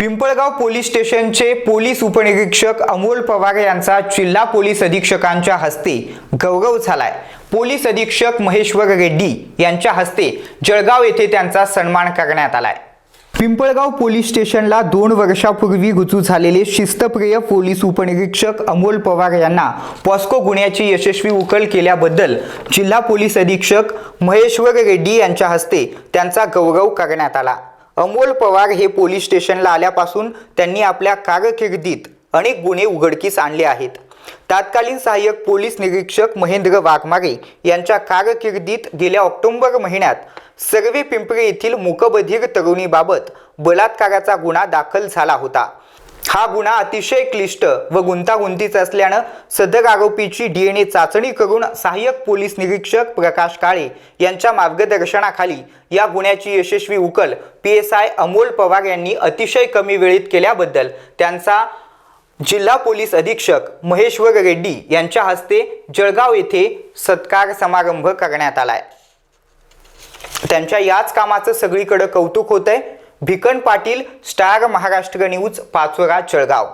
Pimpalgaon police स्टेशनचे police उपनिरीक्षक अमोल पवार यांचा जिल्हा पोलीस अधीक्षकांच्या हस्ते गौरव झालाय. पोलीस अधीक्षक महेश्वर रेड्डी यांच्या हस्ते जळगाव येथे त्यांचा सन्मान करण्यात आलाय. पिंपळगाव पोलीस स्टेशनला दोन वर्षापूर्वी रुजू झालेले शिस्तप्रिय पोलीस उपनिरीक्षक अमोल पवार यांना पॉस्को गुन्ह्याची यशस्वी उकल केल्याबद्दल जिल्हा पोलीस अधीक्षक महेश्वर रेड्डी यांच्या हस्ते त्यांचा गौरव करण्यात आला. अमोल पवार हे पोलीस स्टेशनला आल्यापासून त्यांनी आपल्या कारकिर्दीत अनेक गुन्हे उघडकीस आणले आहेत. तत्कालीन सहाय्यक पोलीस निरीक्षक महेंद्र वाघमारे यांच्या कारकिर्दीत गेल्या ऑक्टोबर महिन्यात सर्वे पिंपरी येथील मुकबधीर तरुणीबाबत बलात्काराचा गुन्हा दाखल झाला होता. हा गुन्हा अतिशय क्लिष्ट व गुंतागुंतीचा असल्यानं सदर आरोपीची डी एन ए चाचणी करून सहाय्यक पोलीस निरीक्षक प्रकाश काळे यांच्या मार्गदर्शनाखाली या गुन्ह्याची यशस्वी उकल P S I Amol Pawar यांनी अतिशय कमी वेळेत केल्याबद्दल त्यांचा जिल्हा पोलीस अधीक्षक महेश्वर रेड्डी यांच्या हस्ते जळगाव येथे सत्कार समारंभ करण्यात आलाय. त्यांच्या याच कामाचं सगळीकडे कौतुक होतंय. Bhikan Patil star Maharashtra news Pachora Jalgaon.